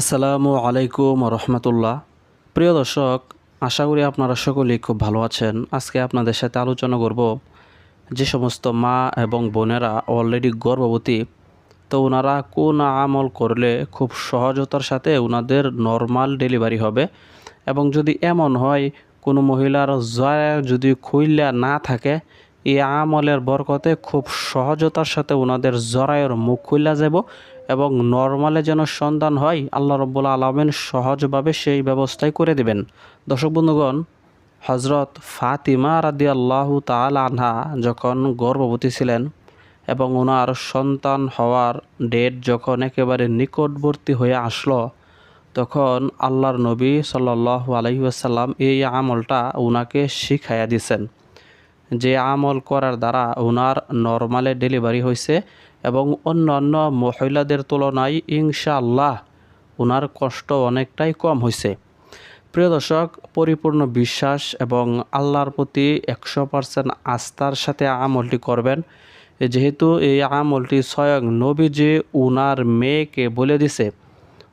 আসসালামু আলাইকুম রহমতুল্লাহ। প্রিয় দর্শক, আশা করি আপনারা সকলেই খুব ভালো আছেন। আজকে আপনাদের সাথে আলোচনা করব যে সমস্ত মা এবং বোনেরা অলরেডি গর্ভবতী, তো ওনারা কোন আমল করলে খুব সহজতার সাথে ওনাদের নর্মাল ডেলিভারি হবে? এবং যদি এমন হয়, কোনো মহিলার জয় যদি খুইলা না থাকে, এই আমলের বরকতে খুব সহজতার সাথে ওনাদের জরায়ের মুখ খুইলা যাব এবং নর্মালে যেন সন্তান হয়, আল্লাহ রব্বুল আলমেন সহজভাবে সেই ব্যবস্থাই করে দেবেন। দর্শক বন্ধুগণ হজরত ফাতিমা রাদি আল্লাহ তাল আনহা যখন গর্ভবতী ছিলেন এবং ওনার সন্তান হওয়ার ডেট যখন একেবারে নিকটবর্তী হয়ে আসলো, তখন আল্লাহর নবী সাল্লাহ আলহিউসাল্লাম এই আমলটা ওনাকে শিখাইয়া দিছেন। যে আমল করার দ্বারা ওনার নর্মালে ডেলিভারি হয়েছে এবং অন্যান্য মহিলাদের তুলনায় ইনশাআল্লাহ ওনার কষ্ট অনেকটাই কম হয়েছে প্রিয় দর্শক, পরিপূর্ণ বিশ্বাস এবং আল্লাহর প্রতি একশো পার্সেন্ট আস্থার সাথে আমলটি করবেন। যেহেতু এই আমলটি স্বয়ং নবীজি উনার মেয়েকে বলে দিছে।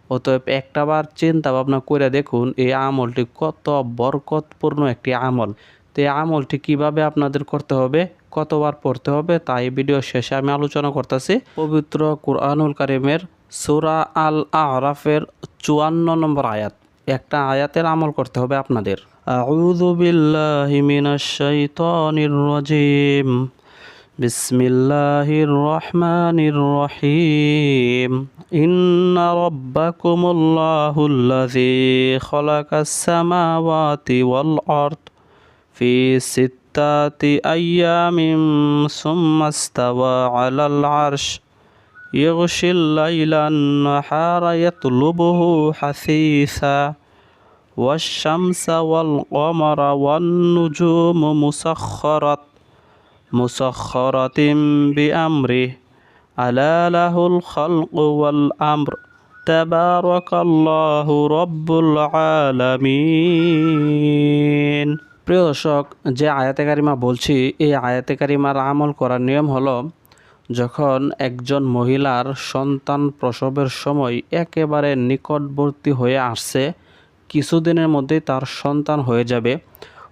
অতএব একটাবার চিন্তা ভাবনা করে দেখুন, এই আমলটি কত বরকতপূর্ণ একটি আমল। তো এই আমলটি কীভাবে আপনাদের করতে হবে, কতবার পড়তে হবে, তাই ভিডিও শেষে আমি আলোচনা করতেছি। পবিত্র কুরআনুল কারিমের সুরা আল আহরাফের চুয়ান্ন নম্বর আয়াত। একটা আয়াতের আমল করতে হবে আপনাদের। আউযু বিল্লাহি মিনাশ শাইতানির রাজিম। বিসমিল্লাহির রহমানির রহিম। ইন্না রাব্বাকুমুল্লাহুল্লাযী খালাকাস সামাওয়াতি ওয়াল في ستة أيام ثم استوى على العرش. يغشي الليل النهار يطلبه حثيثا. والشمس والقمر والنجوم مسخرات مسخرة بأمره. ألا له الخلق والأمر. تبارك الله رب العالمين. প্রিয় দর্শক, যে আয়াতে কারিমা বলছি, এই আয়াতে কারিমার আমল করার নিয়ম হলো, যখন একজন মহিলার সন্তান প্রসবের সময় একেবারে নিকটবর্তী হয়ে আসছে, কিছুদিনের মধ্যেই তার সন্তান হয়ে যাবে।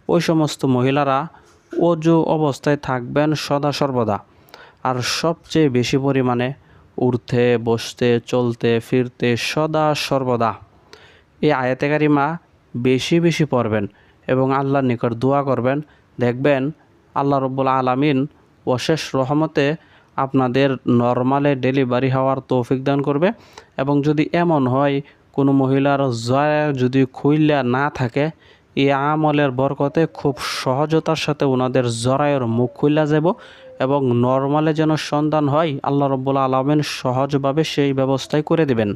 ওই সমস্ত মহিলারা অজু অবস্থায় থাকবেন সদা সর্বদা। আর সবচেয়ে বেশি পরিমাণে উঠতে, বসতে, চলতে, ফিরতে সদা সর্বদা। এই আয়াতে কারিমা বেশি বেশি পড়বেন। এবং আল্লাহর নিকট দোয়া করবেন। দেখবেন আল্লাহ রব্বুল আলামিন অশেষ রহমতে আপনাদের নর্মালে ডেলিভারি হওয়ার তৌফিক দান করবে এবং যদি এমন হয়, কোনো মহিলার জয় যদি খুইলা না থাকে এই আমলের বরকতে খুব সহজতার সাথে ওনাদের জরায়ের মুখ খুইলা যাব এবং নর্মালে যেন সন্তান হয়, আল্লাহ রব্বুল আলমেন সহজভাবে সেই ব্যবস্থাই করে দেবেন।